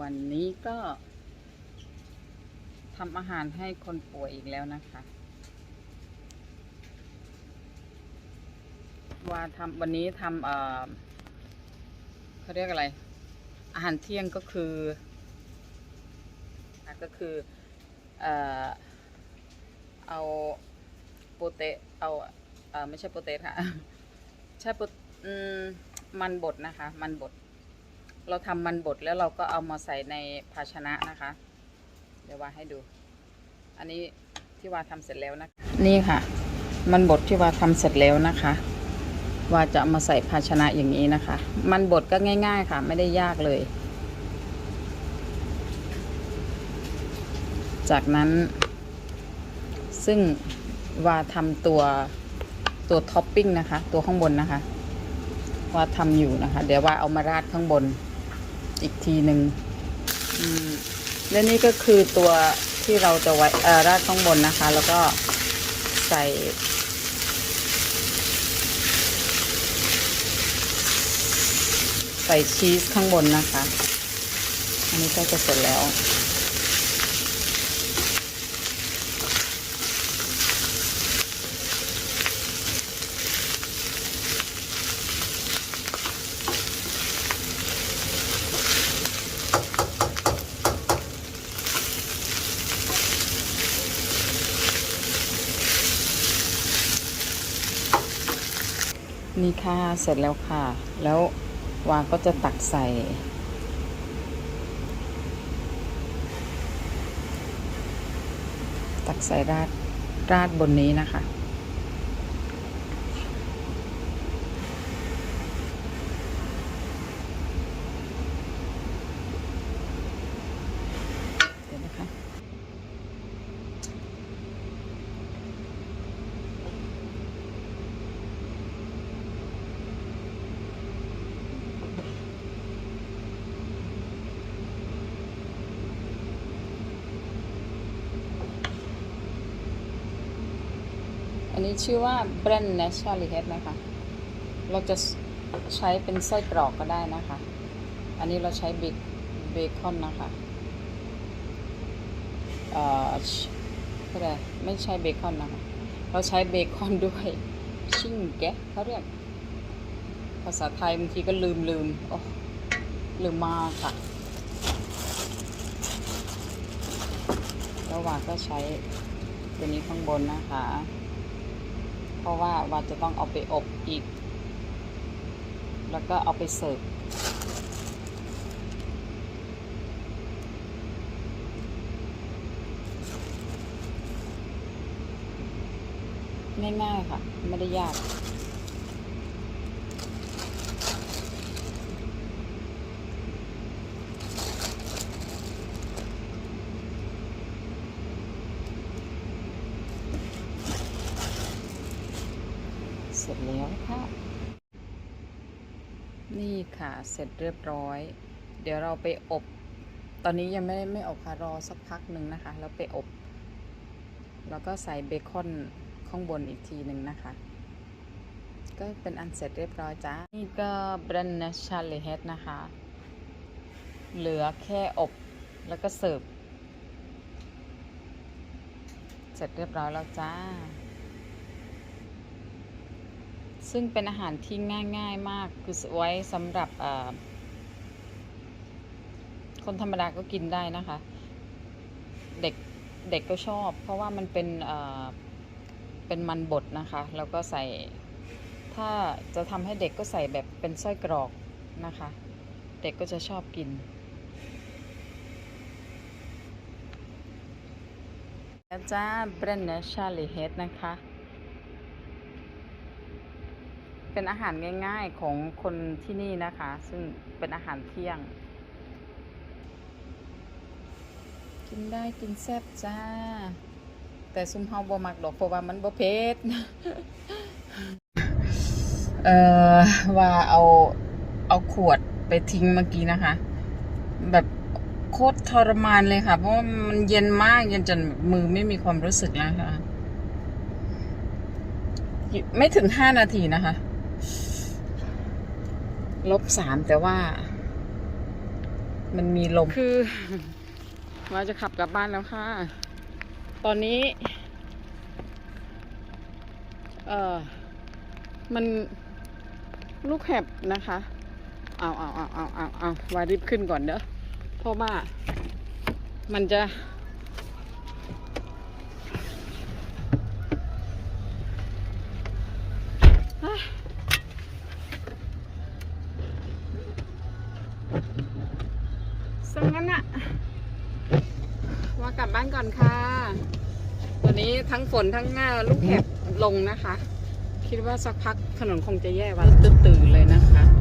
วันนี้ก็ทำอาหารให้คนป่วยอีกแล้วนะคะ ว่าทำวันนี้ทำเออเขาเรียกอะไร อาหารเที่ยงก็คือก็คือเออเอาโปเตเอาเออไม่ใช่โปเตค่ะ ใช่โปมันบดนะคะ มันบด เราทำมันบดแล้วเราก็เอามาใส่ในภาชนะนะคะ เดี๋ยวว่าให้ดู อันนี้ที่ว่าทำเสร็จแล้วนะ นี่ค่ะ มันบดที่ว่าทำเสร็จแล้วนะคะว่าจะเอามาใส่ภาชนะอย่างนี้นะคะ มันบดก็ง่าย ๆ ค่ะ ไม่ได้ยากเลย จากนั้นซึ่งว่าทำตัวตัวท็อปปิ้งนะคะ ตัวข้างบนนะคะว่าทำอยู่นะคะ เดี๋ยวว่าเอามาราดข้างบน อีกทีหนึ่งและนี่ก็คือตัวที่เราจะไว้เออราดข้างบนนะคะ แล้วก็ใส่ใส่ชีสข้างบนนะคะ อันนี้ก็จะเสร็จแล้ว นี่ค่ะเสร็จแล้วค่ะ แล้ววาก็จะตักใส่ ตักใส่ราดราดบนนี้นะคะ นี้ชื่อว่า Brand Natural Head นะคะ เราจะใช้เป็นไส้อยกรอกก็ได้นะคะ อันนี้เราใช้เบคเบคอนนะคะ เอ่อก็ได้ไม่ใช่เบคอนนะคะ เราใช้เบคอนด้วย ชิ่งแกะเขาเรียก ภาษาไทยบางทีก็ลืมลืมโอ้ลืมมากค่ะแล้ววางก็ใช้ตัวนี้ข้างบนนะคะ ราะว่าวาจะต้องเอาไปอบอีก แล้วก็เอาไปเสิร์ฟง่ายๆค่ะ ไม่ได้ยาก ร็จแล้วค่ะ นี่ค่ะเสร็จเรียบร้อย เดี๋ยวเราไปอบ ตอนนี้ยังไม่ไม่อบค่ะรอสักพักหนึ่งนะคะ แล้วไปอบ แล้วก็ใส่เบคอนข้างบนอีกทีหนึ่งนะคะ ก็เป็นอันเสร็จเรียบร้อยจ้า นี่ก็แบรนด์ Natural Head นะคะ เหลือแค่อบแล้วก็เสิร์ฟ เสร็จเรียบร้อยแล้วจ้า ซึ่งเป็นอาหารที่ง่าย ๆ มากคือไว้สำหรับคนธรรมดาก็กินได้นะคะ เด็กเด็กก็ชอบ เพราะว่ามันเป็นเป็นมันบดนะคะ แล้วก็ใส่ถ้าจะทำให้เด็กก็ใส่แบบเป็นไส้กรอกนะคะ เด็กก็จะชอบกินแล้วจ้าแบรนด์เนชาลีเฮดนะคะ เป็นอาหารง่ายๆของคนที่นี่นะคะ ซึ่งเป็นอาหารเที่ยง กินได้กินแซ่บจ้า แต่ซุมเฮาบ่มักดอกเพราะว่ามันบ่เผ็ดเอ่อว่าเอาเอาขวดไปทิ้งเมื่อกี้นะคะ แบบโคตรทรมานเลยค่ะ เพราะว่ามันเย็นมากเย็นจนมือไม่มีความรู้สึกแล้วค่ะ ไม่ถึงห้านาทีนะคะ ลบสามแต่ว่า มันมีลม คือเราจะขับกลับบ้านแล้วค่ะ ตอนนี้ เออมันลูกแหบนะคะ เอาเอาเอาเอาเอาเอาวารีบขึ้นก่อนเด้อ เพราะว่ามันจะ Ah. บ้านก่อนค่ะ วันนี้ทั้งฝนทั้งหน้าลูกแหบลงนะคะ คิดว่าสักพักถนนคงจะแย่วันตื่นเลยนะคะ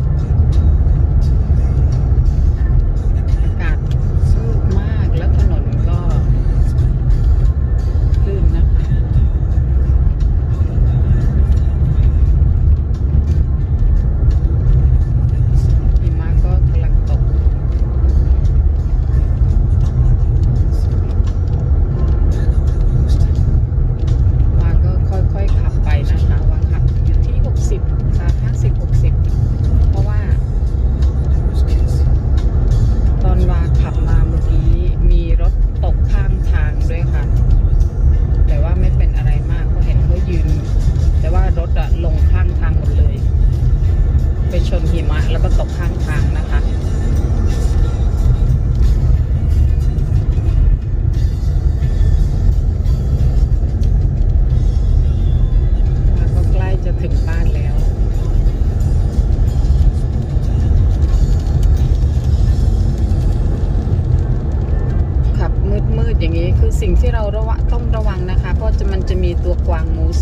สิ่งที่เราระวะต้องระวังนะคะ เพราะมันจะมีตัวกวางมูส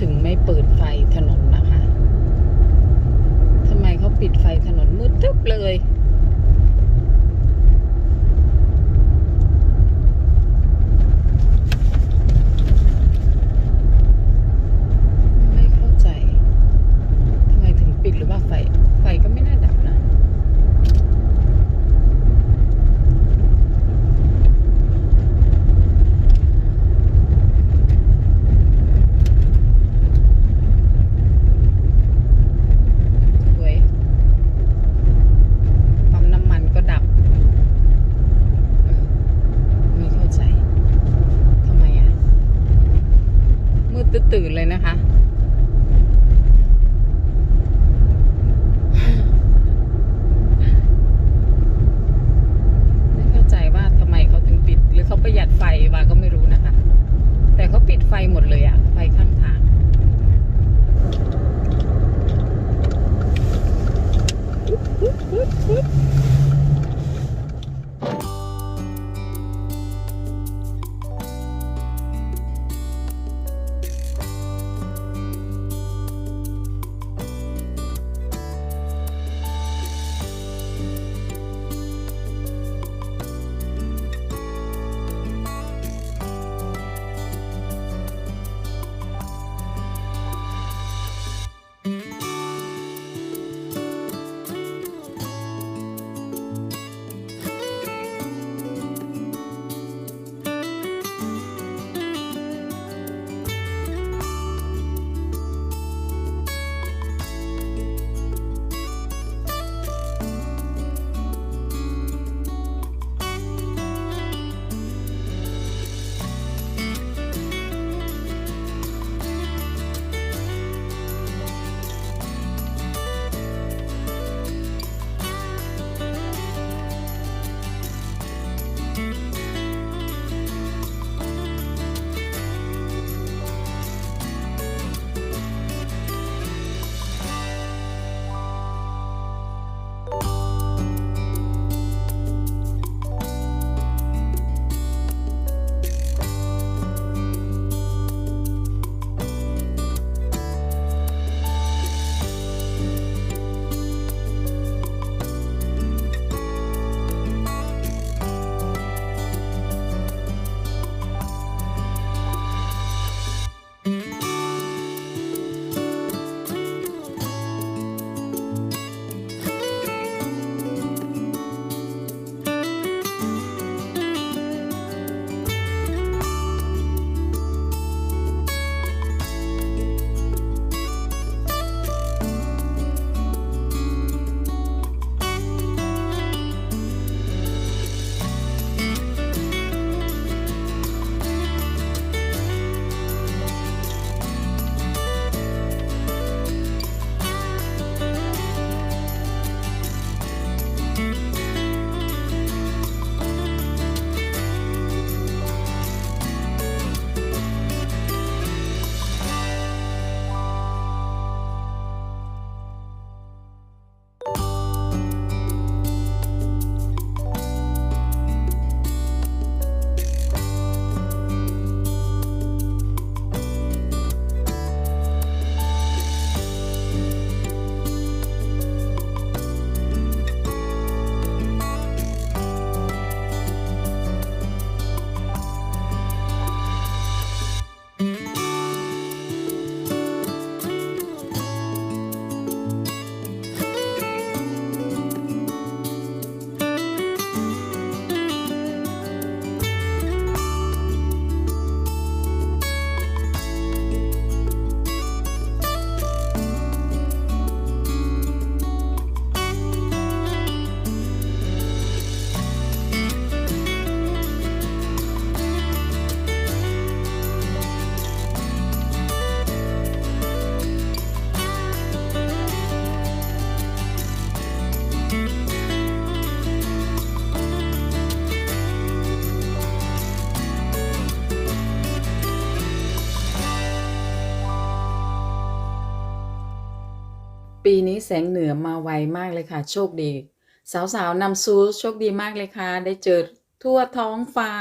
ถึงไม่เปิดไฟถนนนะคะทำไมเขาปิดไฟถนนมืดตึ๊บเลย ปีนี้แสงเหนือมาไวมากเลยค่ะ โชคดี สาวๆนำซูโชคดีมากเลยค่ะ ได้เจอทั่วท้องฟ้า